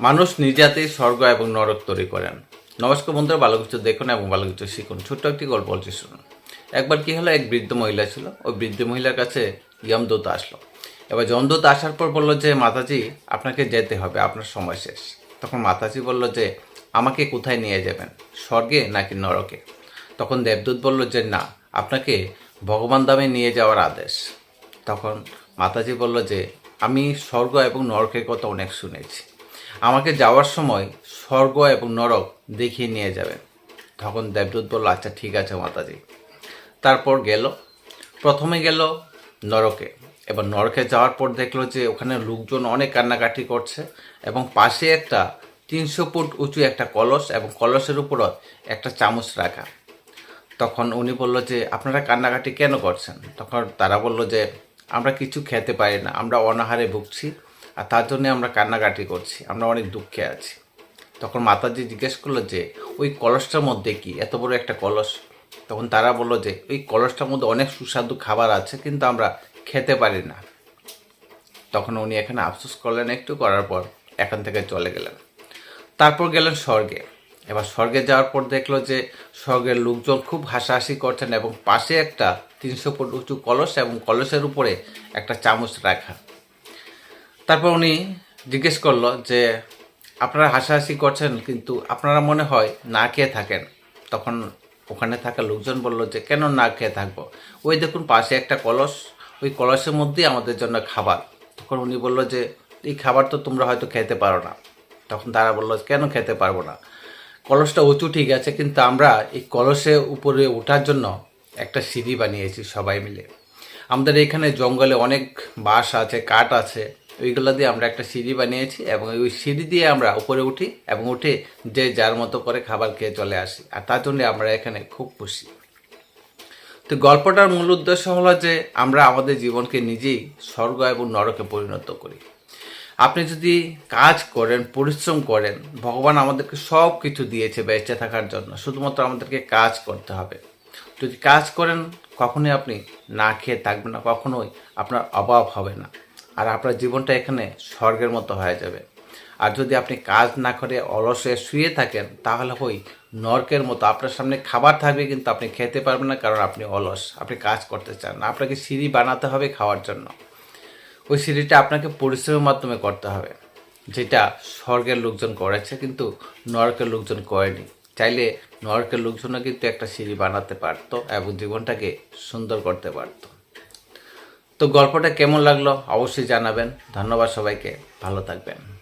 মানুষ নিজাতেই স্বর্গ এবং নরক তৈরি করেন। নমস্কার বন্ধুরা ভালো কিছু দেখুন এবং ভালো কিছু শিখুন। ছোট্ট একটি গল্প বলছি, শুনুন। একবার কি হলো, এক বৃদ্ধ মহিলা ছিল। ওই বৃদ্ধ মহিলার কাছে যমদূত আসলো। এবার যমদূত আসার পর বলল যে, মাতাজি, আপনাকে যেতে হবে, আপনার সময় শেষ। তখন মাতাজি বলল যে, আমাকে কোথায় নিয়ে যাবেন, স্বর্গে নাকি নরকে? তখন দেবদূত বলল যে, না, আপনাকে ভগবান দামে নিয়ে যাওয়ার আদেশ। তখন মাতাজি বলল যে, আমি স্বর্গ এবং নরকের কথা অনেক শুনেছি। আমাকে যাওয়ার সময় স্বর্গ এবং নরক দেখিয়ে নিয়ে যাবেন তখন দেবদূত বলল আচ্ছা ঠিক আছে মাতাজি। তারপর গেল, প্রথমে গেল নরকে। এবার নরকে যাওয়ার পর দেখল যে ওখানে লোকজন অনেক কান্নাকাটি করছে এবং পাশে একটা তিনশো ফুট উঁচু একটা কলস এবং কলসের উপরও একটা চামচ রাখা। তখন উনি বলল যে, আপনারা কান্নাকাটি কেন করছেন? তখন তারা বলল যে, আমরা কিছু খেতে পারি না, আমরা অনাহারে ভুগছি। আর তার জন্য আমরা কান্নাকাটি করছি, আমরা অনেক দুঃখে আছি। তখন মাতাজি জিজ্ঞেস করল যে, ওই কলসটার মধ্যে কি? এত বড় একটা কলস? তখন তারা বলল যে, ওই কলসটার মধ্যে অনেক সুস্বাদু খাবার আছে, কিন্তু আমরা খেতে পারি না। তখন উনি এখানে আফসোস করলেন একটু করার পর এখান থেকে চলে গেলেন। তারপর গেলেন স্বর্গে। এবার স্বর্গে যাওয়ার পর দেখল যে, স্বর্গের লোকজন খুব হাসাহাসি করছেন এবং পাশে একটা তিনশো ফুট উঁচু কলস এবং কলসের উপরে একটা চামচ রাখা। তারপর উনি জিজ্ঞেস করল যে, আপনারা হাসাহাসি করছেন, কিন্তু আপনারা মনে হয় না খেয়ে থাকেন। তখন ওখানে থাকা লোকজন বলল যে, কেন না খেয়ে থাকব? ওই দেখুন, পাশে একটা কলস, ওই কলসের মধ্যেই আমাদের জন্য খাবার। তখন উনি বলল যে, এই খাবার তো তোমরা হয়তো খেতে পারো না। তখন তারা বলল, কেন খেতে পারব না? কলসটা উঁচু ঠিক আছে, কিন্তু আমরা এই কলসে উপরে ওঠার জন্য একটা সিঁড়ি বানিয়েছি সবাই মিলে। আমাদের এখানে জঙ্গলে অনেক বাঁশ আছে, কাঠ আছে। ওইগুলো দিয়ে আমরা একটা সিঁড়ি বানিয়েছি এবং ওই সিঁড়ি দিয়ে আমরা উপরে উঠি এবং উঠে যে যার মতো করে খাবার খেয়ে চলে আসি। আর তার জন্য আমরা এখানে খুব খুশি। তো গল্পটার মূল উদ্দেশ্য হলো যে আমরা আমাদের জীবনকে নিজেই স্বর্গ এবং নরকে পরিণত করি। আপনি যদি কাজ করেন, পরিশ্রম করেন, ভগবান আমাদেরকে সব কিছু দিয়েছে বেঁচে থাকার জন্য, শুধুমাত্র আমাদেরকে কাজ করতে হবে। যদি কাজ করেন, কখনোই আপনি না খেয়ে থাকবেন না, কখনোই আপনার অভাব হবে না। আপনার জীবনটা এখানে স্বর্গের মতো হয়ে যাবে। আর যদি আপনি কাজ না করে অলসে শুয়ে থাকেন, তাহলে ওই নরকের মতো আপনার সামনে খাবার থাকবে কিন্তু আপনি খেতে পারবেন না কারণ আপনি অলস, আপনি কাজ করতে চান না। আপনাকে সিঁড়ি বানাতে হবে খাওয়ার জন্য। ওই সিঁড়িটা আপনাকে পরিশ্রমের মাধ্যমে করতে হবে, যেটা স্বর্গের লোকজন করেছে কিন্তু নরকের লোকজন করেনি। চাইলে নরকের লোকজনও কিন্তু একটা সিঁড়ি বানাতে পারতো এবং জীবনটাকে সুন্দর করতে পারতো। তো গল্পটা কেমন লাগল অবশ্যই জানাবেন। ধন্যবাদ সবাইকে। ভালো থাকবেন।